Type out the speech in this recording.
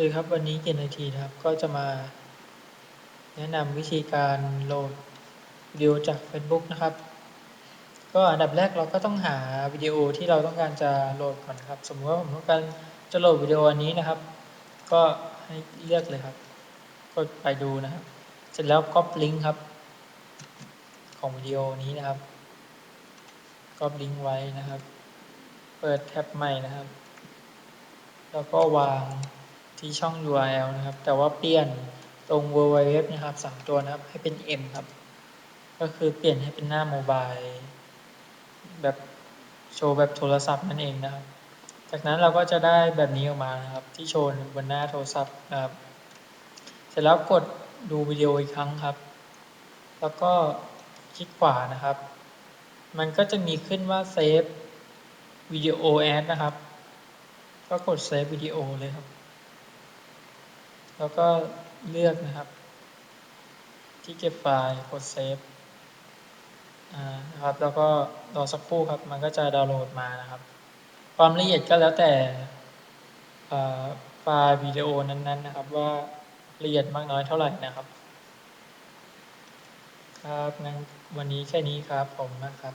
สื่อครับวันนี้เกียรตินาทีนะครับก็จะมา แนะนำวิธีการโหลดวิดีโอจาก Facebook นะครับ ก็อันดับแรกเราก็ต้องหาวิดีโอที่เราต้องการจะโหลดก่อนครับ สมมติว่าผมต้องการจะโหลดวิดีโออันนี้นะครับ ก็ให้เลือกเลยครับกดไปดูนะครับ เสร็จแล้วก๊อปลิงก์ครับ ของวิดีโอนี้นะครับก๊อปลิงก์ไว้นะครับ เปิดแท็บใหม่นะครับ แล้วก็วาง ที่ช่อง URL นะครับ แต่ว่าเปลี่ยนตรง www นะครับสามตัวนะครับให้เป็น M ครับ ก็คือเปลี่ยนให้เป็นหน้าโมบายแบบโชว์แบบโทรศัพท์นั่นเองนะครับ จากนั้นเราก็จะได้แบบนี้ออกมานะครับ ที่โชว์บนหน้าโทรศัพท์นะครับ เสร็จแล้วกดดูวิดีโออีกครั้งครับ แล้วก็คลิกขวานะครับ มันก็จะมีขึ้นว่าเซฟวิดีโอแอดนะครับ ก็กดเซฟวิดีโอเลยครับ แล้วก็เลือกนะครับ ที่เก็บไฟล์กดเซฟนะครับ แล้วก็รอสักครู่ครับ มันก็จะดาวน์โหลดมานะครับ ความละเอียดก็แล้วแต่ไฟล์วิดีโอนั้นๆนะครับ ว่าละเอียดมากน้อยเท่าไหร่นะครับ ครับงั้นวันนี้แค่นี้ครับผมนะครับ